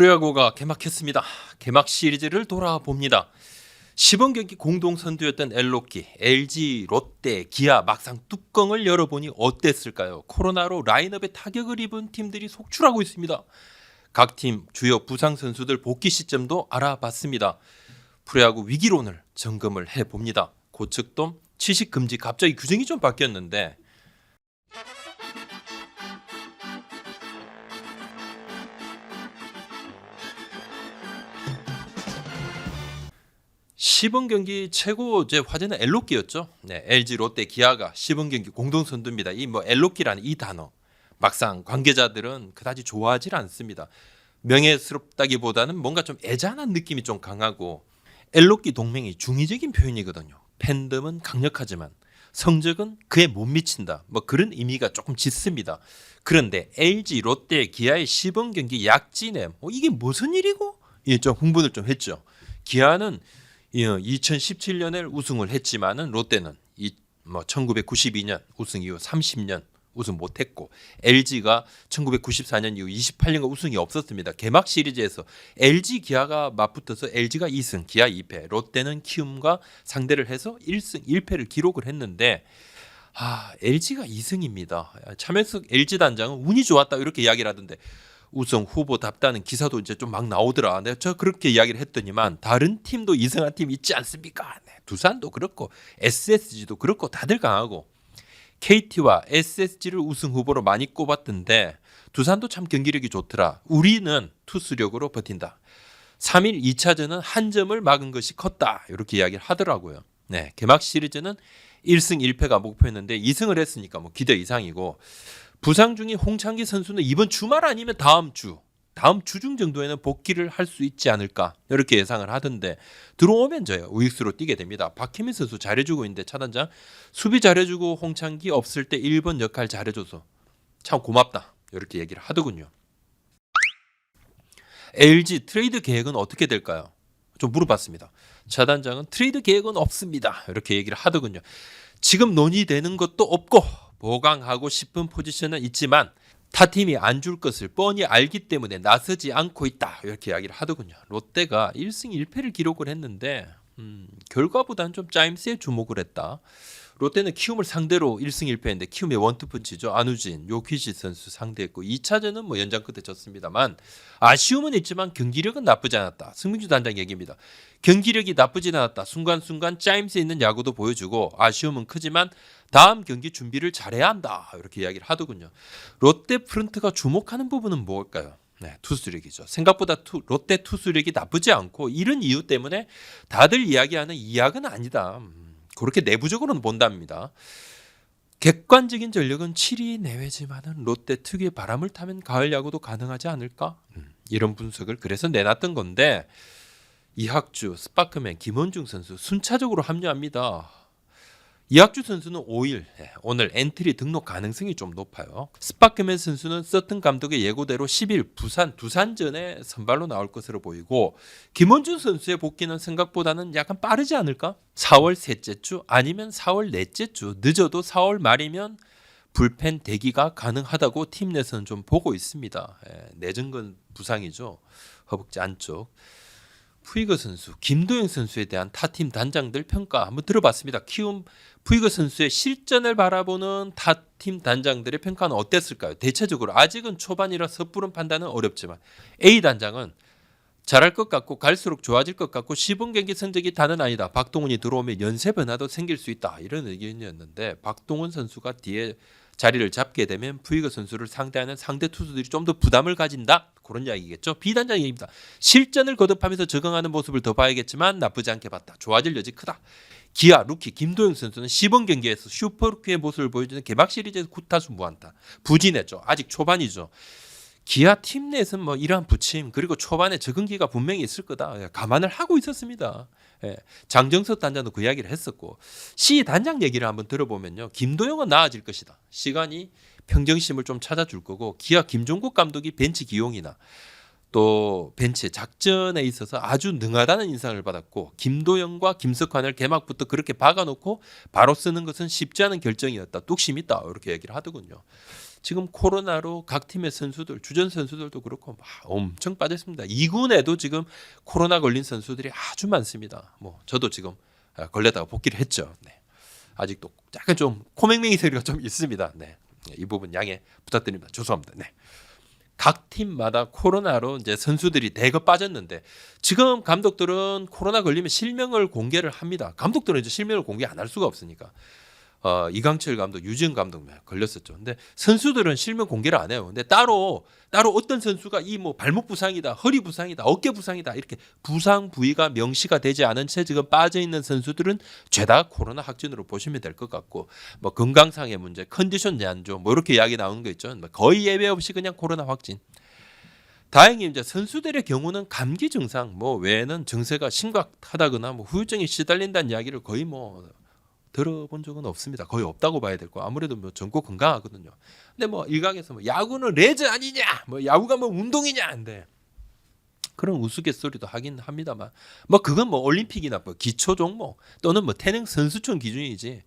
프로야구가 개막했습니다. 개막 시리즈를 돌아봅니다. 10원 경기 공동 선두였던 엘로키, LG, 롯데, 기아 막상 뚜껑을 열어보니 어땠을까요? 코로나로 라인업에 타격을 입은 팀들이 속출하고 있습니다. 각 팀 주요 부상 선수들 복귀 시점도 알아봤습니다. 프로야구 위기론을 점검을 해봅니다. 고측돔 취식 금지 갑자기 규정이 좀 바뀌었는데 시범 경기 최고 제 화제는 엘로끼였죠. 네, LG, 롯데, 기아가 시범 경기 공동 선두입니다. 이 뭐 엘로끼라는 이 단어 막상 관계자들은 그다지 좋아하지 않습니다. 명예스럽다기보다는 뭔가 좀 애잔한 느낌이 좀 강하고 엘로끼 동맹이 중의적인 표현이거든요. 팬덤은 강력하지만 성적은 그에 못 미친다. 뭐 그런 의미가 조금 짙습니다. 그런데 LG, 롯데, 기아의 시범 경기 약진에 뭐 이게 무슨 일이고? 예, 좀 흥분을 좀 했죠. 기아는 2017년에 우승을 했지만은 롯데는 이 뭐 1992년 우승 이후 30년 우승 못했고 LG가 1994년 이후 28년간 우승이 없었습니다. 개막 시리즈에서 LG 기아가 맞붙어서 LG가 2승, 기아 2패, 롯데는 키움과 상대를 해서 1승 1패를 기록을 했는데 아 LG가 2승입니다. 차명석 LG 단장은 운이 좋았다 이렇게 이야기를 하던데 우승 후보답다는 기사도 이제 좀 막 나오더라. 내가 저 그렇게 이야기를 했더니만 다른 팀도 이승한 팀 있지 않습니까? 네, 두산도 그렇고 SSG도 그렇고 다들 강하고 KT와 SSG를 우승 후보로 많이 꼽았던데 두산도 참 경기력이 좋더라. 우리는 투수력으로 버틴다. 3일 2차전은 한 점을 막은 것이 컸다. 이렇게 이야기를 하더라고요. 네, 개막 시리즈는 1승 1패가 목표였는데 2승을 했으니까 뭐 기대 이상이고 부상 중인 홍창기 선수는 이번 주말 아니면 다음 주 다음 주중 정도에는 복귀를 할 수 있지 않을까 이렇게 예상을 하던데 들어오면 저요 우익수로 뛰게 됩니다. 박혜민 선수 잘해주고 있는데 차단장 수비 잘해주고 홍창기 없을 때 1번 역할 잘해줘서 참 고맙다 이렇게 얘기를 하더군요. LG 트레이드 계획은 어떻게 될까요? 좀 물어봤습니다. 차단장은 트레이드 계획은 없습니다 이렇게 얘기를 하더군요. 지금 논의되는 것도 없고 보강하고 싶은 포지션은 있지만 타 팀이 안 줄 것을 뻔히 알기 때문에 나서지 않고 있다 이렇게 이야기를 하더군요. 롯데가 1승 1패를 기록을 했는데 음, 결과보다는 좀 짜임새에 주목을 했다. 롯데는 키움을 상대로 1승 1패인데 키움의 원투pun치죠. 안우진, 요키시 선수 상대했고 2차전은 뭐 연장 끝에 졌습니다만 아쉬움은 있지만 경기력은 나쁘지 않았다. 승민주 단장 얘기입니다. 경기력이 나쁘지 않았다. 순간순간 짜임새 있는 야구도 보여주고 아쉬움은 크지만 다음 경기 준비를 잘해야 한다. 이렇게 이야기를 하더군요. 롯데 프런트가 주목하는 부분은 뭘까요? 네, 투수력이죠. 생각보다 투, 롯데 투수력이 나쁘지 않고 이런 이유 때문에 다들 이야기하는 이야기는 아니다. 음, 그렇게 내부적으로는 본답니다. 객관적인 전력은 7위 내외지만은 롯데 특유의 바람을 타면 가을 야구도 가능하지 않을까? 음, 이런 분석을 그래서 내놨던 건데 이학주, 스파크맨, 김원중 선수 순차적으로 합류합니다. 이학주 선수는 5일 오늘 엔트리 등록 가능성이 좀 높아요. 스파크맨 선수는 서튼 감독의 예고대로 10일 부산 두산전에 선발로 나올 것으로 보이고 김원준 선수의 복귀는 생각보다는 약간 빠르지 않을까? 4월 셋째 주 아니면 4월 넷째 주 늦어도 4월 말이면 불펜 대기가 가능하다고 팀 내에서는 좀 보고 있습니다. 예, 내전근 부상이죠. 허벅지 안쪽. 푸이거 선수, 김도영 선수에 대한 타팀 단장들 평가 한번 들어봤습니다. 키움 푸이거 선수의 실전을 바라보는 타팀 단장들의 평가는 어땠을까요? 대체적으로 아직은 초반이라 섣부른 판단은 어렵지만 A 단장은 잘할 것 같고 갈수록 좋아질 것 같고 시범 경기 성적이 다는 아니다. 박동훈이 들어오면 연쇄 변화도 생길 수 있다. 이런 의견이었는데 박동훈 선수가 뒤에 자리를 잡게 되면 푸이거 선수를 상대하는 상대 투수들이 좀 더 부담을 가진다. 그런 이야기겠죠. 비단장 얘기입니다. 실전을 거듭하면서 적응하는 모습을 더 봐야겠지만 나쁘지 않게 봤다. 좋아질 여지 크다. 기아 루키 김도영 선수는 시범 경기에서 슈퍼루키의 모습을 보여주는 개막 시리즈에서 구타수 무안타. 부진했죠. 아직 초반이죠. 기아 팀 내에서는 뭐 이러한 부침 그리고 초반에 적응기가 분명히 있을 거다 예, 감안을 하고 있었습니다. 예, 장정석 단장도 그 이야기를 했었고 시 단장 얘기를 한번 들어보면요 김도영은 나아질 것이다. 시간이 평정심을 좀 찾아줄 거고 기아 김종국 감독이 벤치 기용이나 또 벤치 작전에 있어서 아주 능하다는 인상을 받았고 김도영과 김석환을 개막부터 그렇게 박아놓고 바로 쓰는 것은 쉽지 않은 결정이었다. 뚝심 있다 이렇게 얘기를 하더군요. 지금 코로나로 각 팀의 선수들, 주전 선수들도 그렇고 막 엄청 빠졌습니다. 2군에도 지금 코로나 걸린 선수들이 아주 많습니다. 뭐 저도 지금 아, 걸렸다가 복귀를 했죠. 네. 아직도 약간 좀 코맹맹이 소리가 좀 있습니다. 네. 이 부분 양해 부탁드립니다. 죄송합니다. 네. 각 팀마다 코로나로 이제 선수들이 대거 빠졌는데 지금 감독들은 코로나 걸리면 실명을 공개를 합니다. 감독들은 이제 실명을 공개 안 할 수가 없으니까. 어, 이강철 감독, 유지은 감독 걸렸었죠. 근데 선수들은 실명 공개를 안 해요. 근데 따로 따로 어떤 선수가 이 뭐 발목 부상이다, 허리 부상이다, 어깨 부상이다 이렇게 부상 부위가 명시가 되지 않은 채 지금 빠져 있는 선수들은 죄다 코로나 확진으로 보시면 될 것 같고 뭐 건강상의 문제, 컨디션 제한조 뭐 이렇게 이야기 나오는 거 있죠. 뭐 거의 예외 없이 그냥 코로나 확진. 다행히 이제 선수들의 경우는 감기 증상 뭐 외에는 증세가 심각하다거나 뭐 후유증이 시달린다는 이야기를 거의 뭐 들어본 적은 없습니다. 거의 없다고 봐야 될 거. 아무래도 뭐 전국 건강하거든요. 근데 뭐 일각에서 뭐 야구는 레저 아니냐, 뭐 야구가 뭐 운동이냐, 근데 그런 우스갯소리도 하긴 합니다만, 뭐 그건 뭐 올림픽이나 뭐 기초 종목 또는 뭐 태능 선수촌 기준이지.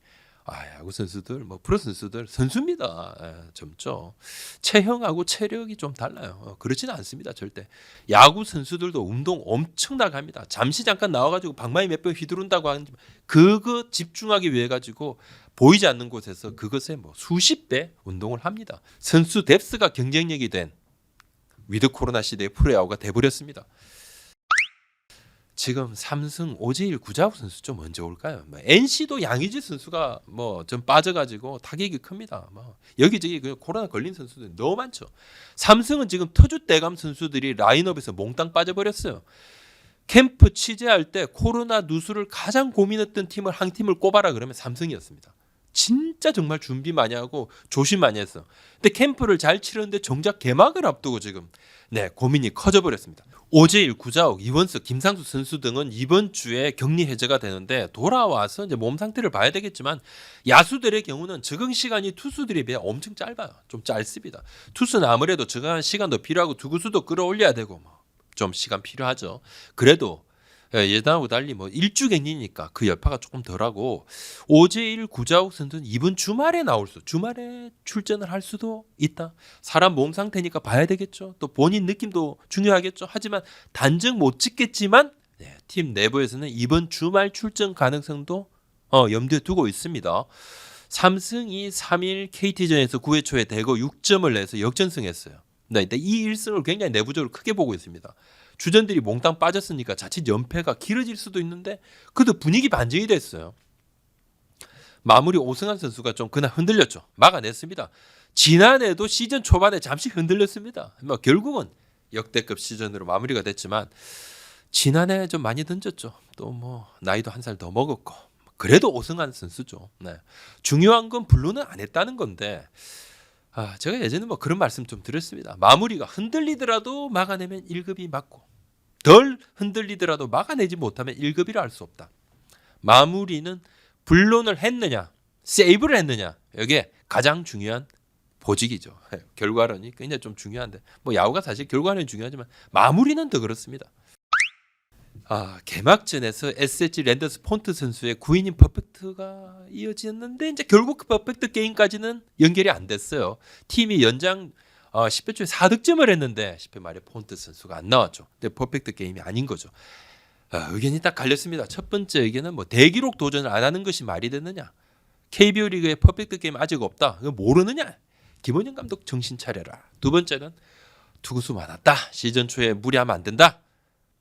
아, 야구 선수들, 뭐 프로 선수들 선수입니다. 예, 점죠. 체형하고 체력이 좀 달라요. 어, 그렇지는 않습니다, 절대. 야구 선수들도 운동 엄청나게 합니다. 잠시 잠깐 나와가지고 방망이 몇 번 휘두른다고 하는 그거 집중하기 위해 가지고 보이지 않는 곳에서 그것에 뭐 수십 배 운동을 합니다. 선수 뎁스가 경쟁력이 된 위드 코로나 시대의 프로야구가 돼버렸습니다. 지금 삼승 오재일 구자욱 선수 좀 언제 올까요? 뭐 NC도 양의지 선수가 뭐 좀 빠져가지고 타격이 큽니다. 뭐 여기저기 그 코로나 걸린 선수들이 너무 많죠. 삼승은 지금 터주 대감 선수들이 라인업에서 몽땅 빠져버렸어요. 캠프 취재할 때 코로나 누수를 가장 고민했던 팀을 한 팀을 꼽아라 그러면 삼성이었습니다. 진짜 정말 준비 많이 하고 조심 많이 했어. 근데 캠프를 잘 치렀는데 정작 개막을 앞두고 지금 네 고민이 커져 버렸습니다. 오재일, 구자욱, 이원석, 김상수 선수 등은 이번 주에 격리 해제가 되는데 돌아와서 이제 몸 상태를 봐야 되겠지만 야수들의 경우는 적응 시간이 투수들에 비해 엄청 짧아요. 좀 짧습니다. 투수는 아무래도 적응한 시간도 필요하고 투구수도 끌어올려야 되고 뭐 좀 시간 필요하죠. 그래도 예, 예전하고 달리 뭐 일주 격리니까 그 여파가 조금 덜하고 오재일 구자욱 선수는 이번 주말에 나올 수 주말에 출전을 할 수도 있다. 사람 몸 상태니까 봐야 되겠죠. 또 본인 느낌도 중요하겠죠. 하지만 단정 못 짓겠지만 네, 팀 내부에서는 이번 주말 출전 가능성도 어, 염두에 두고 있습니다. 삼승이 3일 KT전에서 9회 초에 대거 6점을 내서 역전승했어요. 네, 근데 이 1승을 굉장히 내부적으로 크게 보고 있습니다. 주전들이 몽땅 빠졌으니까 자칫 연패가 길어질 수도 있는데 그래도 분위기 반전이 됐어요. 마무리 오승환 선수가 좀 그날 흔들렸죠. 막아냈습니다. 지난해도 시즌 초반에 잠시 흔들렸습니다. 뭐 결국은 역대급 시즌으로 마무리가 됐지만 지난해 좀 많이 던졌죠. 또 뭐 나이도 한 살 더 먹었고 그래도 오승환 선수죠. 네. 중요한 건 블루는 안 했다는 건데 아, 제가 예전에 뭐 그런 말씀 좀 드렸습니다. 마무리가 흔들리더라도 막아내면 1급이 맞고 덜 흔들리더라도 막아내지 못하면 1급이라 할 수 없다. 마무리는 불론을 했느냐, 세이브를 했느냐, 이게 가장 중요한 보직이죠. 결과론이 굉장히 좀 중요한데 뭐 야구가 사실 결과는 중요하지만 마무리는 더 그렇습니다. 아, 개막전에서 SH 랜더스 폰트 선수의 9이닝 퍼펙트가 이어졌는데 이제 결국 그 퍼펙트 게임까지는 연결이 안 됐어요. 팀이 연장 어, 10회 초에 4득점을 했는데 10회 말에 폰트 선수가 안 나왔죠. 근데 퍼펙트 게임이 아닌 거죠. 아, 의견이 딱 갈렸습니다. 첫 번째 의견은 뭐 대기록 도전을 안 하는 것이 말이 되느냐. KBO 리그에 퍼펙트 게임 아직 없다. 그거 모르느냐. 김원영 감독 정신 차려라. 두 번째는 투구수 많았다. 시즌 초에 무리하면 안 된다.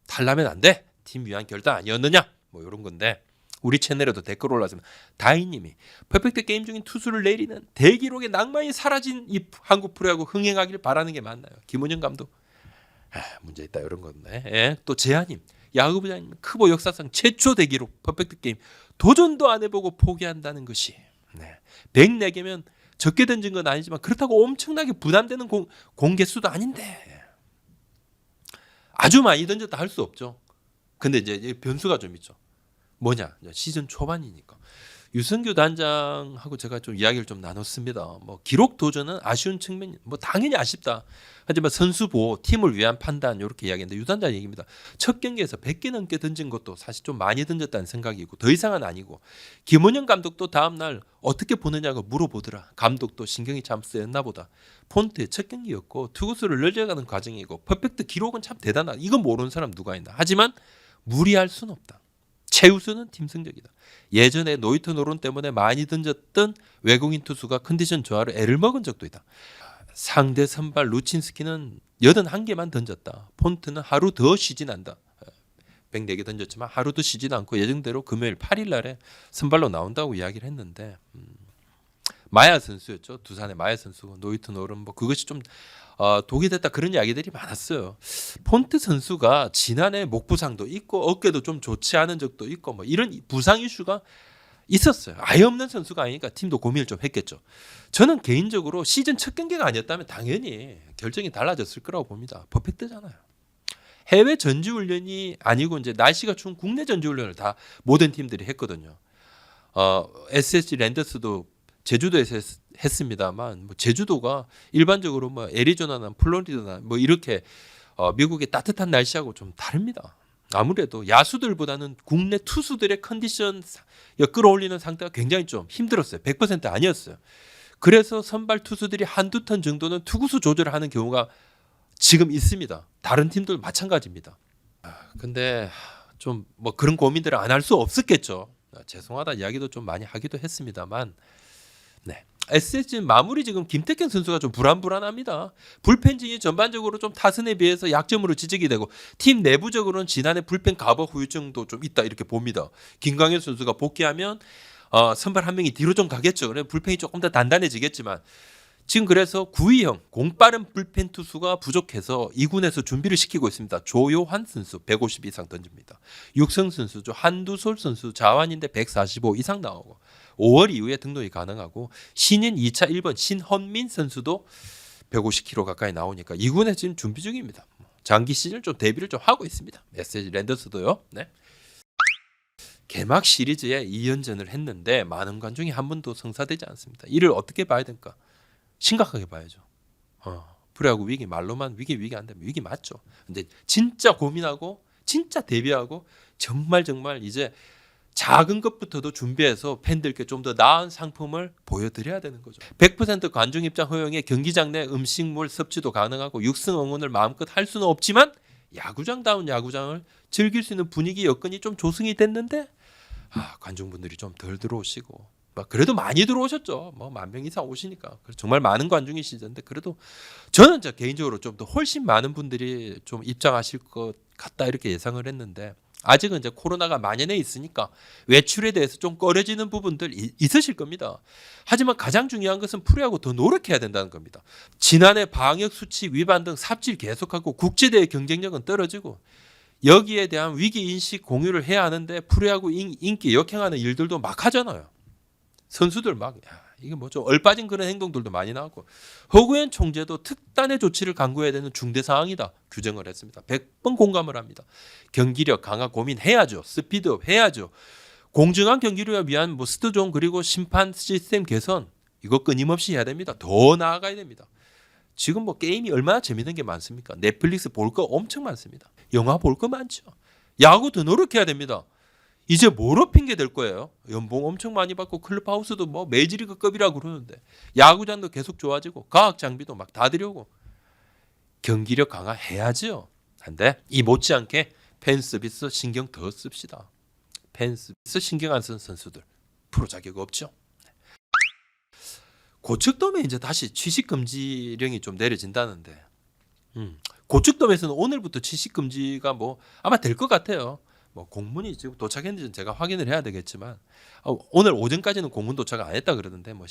탈라면 안 돼. 팀 위한 결단 아니었느냐? 뭐 이런 건데 우리 채널에도 댓글 올라왔으면 다희님이 퍼펙트 게임 중인 투수를 내리는 대기록의 낭만이 사라진 이 한국 프로야구 흥행하기를 바라는 게 맞나요? 김원영 감독 아, 문제 있다 이런 건데 예. 또 재하님 야구부장님 크보 역사상 최초 대기록 퍼펙트 게임 도전도 안 해보고 포기한다는 것이 네. 104개면 적게 던진 건 아니지만 그렇다고 엄청나게 부담되는 공, 공개수도 아닌데 아주 많이 던졌다 할 수 없죠. 근데 이제 변수가 좀 있죠. 뭐냐? 시즌 초반이니까 유승규 단장하고 제가 좀 이야기를 좀 나눴습니다. 뭐 기록 도전은 아쉬운 측면이 뭐 당연히 아쉽다. 하지만 선수 보호, 팀을 위한 판단 이렇게 이야기했는데 유 단장 얘기입니다. 첫 경기에서 100개 넘게 던진 것도 사실 좀 많이 던졌다는 생각이고 더 이상은 아니고 김원영 감독도 다음 날 어떻게 보느냐고 물어보더라. 감독도 신경이 참 쓰였나 보다. 폰트 첫 경기였고 투구수를 늘려가는 과정이고 퍼펙트 기록은 참 대단하다. 이건 모르는 사람 누가 있나. 하지만 무리할 수는 없다. 최우수는 팀 승적이다. 예전에 노이트 노론 때문에 많이 던졌던 외국인 투수가 컨디션 저하로 애를 먹은 적도 있다. 상대 선발 루친스키는 81개만 던졌다. 폰트는 하루 더 쉬진 않다. 104개 던졌지만 하루 더 쉬진 않고 예정대로 금요일 8일 날에 선발로 나온다고 이야기를 했는데 음, 마야 선수였죠. 두산의 마야 선수 노이트 노론 뭐 그것이 좀 어, 독이 됐다 그런 이야기들이 많았어요. 폰트 선수가 지난해 목 부상도 있고 어깨도 좀 좋지 않은 적도 있고 뭐 이런 부상 이슈가 있었어요. 아예 없는 선수가 아니니까 팀도 고민을 좀 했겠죠. 저는 개인적으로 시즌 첫 경기가 아니었다면 당연히 결정이 달라졌을 거라고 봅니다. 퍼펙트잖아요. 해외 전지훈련이 아니고 이제 날씨가 추운 국내 전지훈련을 다 모든 팀들이 했거든요. 어, SSG 랜더스도 제주도에서 했, 했습니다만 뭐 제주도가 일반적으로 뭐 애리조나나 플로리다나 뭐 이렇게 어, 미국의 따뜻한 날씨하고 좀 다릅니다. 아무래도 야수들보다는 국내 투수들의 컨디션 사- 끌어올리는 상태가 굉장히 좀 힘들었어요. 100% 아니었어요. 그래서 선발 투수들이 한두 턴 정도는 투구수 조절을 하는 경우가 지금 있습니다. 다른 팀들 마찬가지입니다. 아, 근데 좀 뭐 그런 고민들을 안 할 수 없었겠죠. 아, 죄송하다 이야기도 좀 많이 하기도 했습니다만 네. SSG 마무리 지금 김태경 선수가 좀 불안불안합니다. 불펜진이 전반적으로 좀 타선에 비해서 약점으로 지적이 되고 팀 내부적으로는 지난해 불펜 가버 후유증도 좀 있다 이렇게 봅니다. 김광현 선수가 복귀하면 어, 선발 한 명이 뒤로 좀 가겠죠. 그래 불펜이 조금 더 단단해지겠지만 지금 그래서 구위형 공빠른 불펜 투수가 부족해서 2군에서 준비를 시키고 있습니다. 조요환 선수 150 이상 던집니다. 육성 선수죠. 한두솔 선수 자완인데 145 이상 나오고 5월 이후에 등록이 가능하고 신인 2차 1번 신헌민 선수도 150kg 가까이 나오니까 2군에 지금 준비 중입니다. 장기 시즌 좀 대비를 좀 하고 있습니다. 메시지 랜더스도요. 네. 개막 시리즈에 2연전을 했는데 많은 관중이 한 번도 성사되지 않습니다. 이를 어떻게 봐야 될까? 심각하게 봐야죠. 어, 프로야구 위기 말로만 위기 위기 안 되면 위기 맞죠. 근데 진짜 고민하고 진짜 대비하고 정말 정말 이제 작은 것부터도 준비해서 팬들께 좀 더 나은 상품을 보여드려야 되는 거죠. 100% 관중 입장 허용에 경기장 내 음식물 섭취도 가능하고 육승 응원을 마음껏 할 수는 없지만 야구장다운 야구장을 즐길 수 있는 분위기 여건이 좀 조성이 됐는데 아, 관중분들이 좀 덜 들어오시고 막 그래도 많이 들어오셨죠. 뭐 만 명 이상 오시니까 정말 많은 관중이시던데 그래도 저는 저 개인적으로 좀 더 훨씬 많은 분들이 좀 입장하실 것 같다 이렇게 예상을 했는데 아직은 이제 코로나가 만연해 있으니까 외출에 대해서 좀 꺼려지는 부분들 이- 있으실 겁니다. 하지만 가장 중요한 것은 프로야구 더 노력해야 된다는 겁니다. 지난해 방역 수칙 위반 등 삽질 계속하고 국제대회 경쟁력은 떨어지고 여기에 대한 위기 인식 공유를 해야 하는데 인- 인기 역행하는 일들도 막 하잖아요. 선수들 막 야, 이게 뭐좀 얼빠진 그런 행동들도 많이 나오고 허구현 총재도 특단의 조치를 강구해야 되는 중대 사항이다 규정을 했습니다. 100번 공감을 합니다. 경기력 강화 고민해야죠. 스피드업 해야죠. 공정한 경기를 위한 뭐 스트존 그리고 심판 시스템 개선 이거 끊임없이 해야 됩니다. 더 나아가야 됩니다. 지금 뭐 게임이 얼마나 재밌는 게 많습니까? 넷플릭스 볼 거 엄청 많습니다. 영화 볼 거 많죠. 야구 더 노력해야 됩니다. 이제 뭐로 핑계 될 거예요? 연봉 엄청 많이 받고 클럽하우스도 뭐 메이저리그급이라고 그러는데 야구장도 계속 좋아지고 과학 장비도 막 다 들여오고 경기력 강화해야죠. 한데 이 못지않게 팬 서비스 신경 더 씁시다. 팬 서비스 신경 안 쓰는 선수들 프로 자격 없죠. 고척돔에 이제 다시 취식 금지령이 좀 내려진다는데 음, 고척돔에서는 오늘부터 취식 금지가 뭐 아마 될 것 같아요. 뭐 공문이 지금 도착했는지 제가 확인을 해야 되겠지만 어, 오늘 오전까지는 공문 도착 안 했다 그러던데 뭐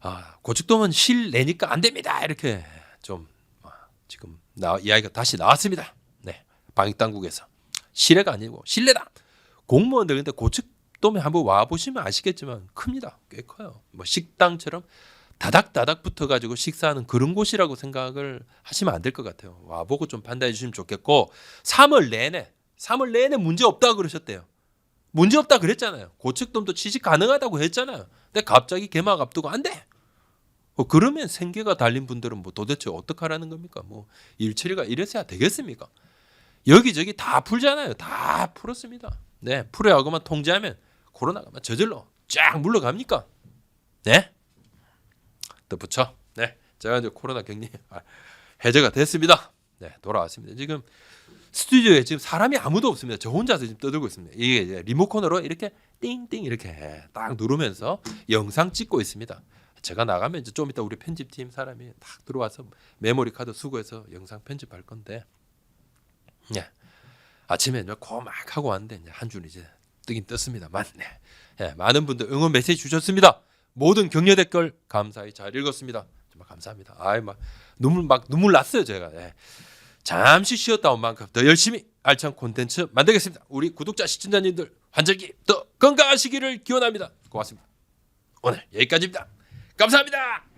아, 고척돔은 실 내니까 안 됩니다 이렇게 좀 아, 지금 나, 이야기가 다시 나왔습니다. 네, 방역 당국에서 실내가 아니고 실내다. 공무원들 근데 고척돔에 한번 와 보시면 아시겠지만 큽니다. 꽤 커요. 뭐 식당처럼 다닥다닥 붙어가지고 식사하는 그런 곳이라고 생각을 하시면 안 될 것 같아요. 와보고 좀 판단해 주시면 좋겠고 3월 내내 3월 내내 문제 없다 그러셨대요. 문제 없다 그랬잖아요. 고척돔도 취직 가능하다고 했잖아요. 근데 갑자기 개막 앞두고 안 돼. 어, 그러면 생계가 달린 분들은 뭐 도대체 어떡하라는 겁니까? 뭐 일처리가 이래서야 되겠습니까? 여기저기 다 풀잖아요. 다 풀었습니다. 네, 풀어야고만 통제하면 코로나가 막 저절로 쫙 물러갑니까? 네. 덧붙여. 네. 제가 이제 코로나 격리 아, 해제가 됐습니다. 네, 돌아왔습니다. 지금 스튜디오에 지금 사람이 아무도 없습니다. 저 혼자서 지금 떠들고 있습니다. 이게 이제 리모컨으로 이렇게 띵띵 이렇게 딱 누르면서 영상 찍고 있습니다. 제가 나가면 이제 좀 이따 우리 편집팀 사람이 딱 들어와서 메모리 카드 수거해서 영상 편집할 건데, 네. 아침에 이제 고막 하고 왔는데 이제 한 줄 이제 뜨긴 떴습니다만, 네. 예, 많은 분들 응원 메시지 주셨습니다. 모든 격려 댓글 감사히 잘 읽었습니다. 정말 감사합니다. 아이 막 눈물 막 눈물 났어요 제가. 예. 잠시 쉬었다 온 만큼 더 열심히 알찬 콘텐츠 만들겠습니다. 우리 구독자 시청자님들 환절기 더 건강하시기를 기원합니다. 고맙습니다. 오늘 여기까지입니다. 감사합니다.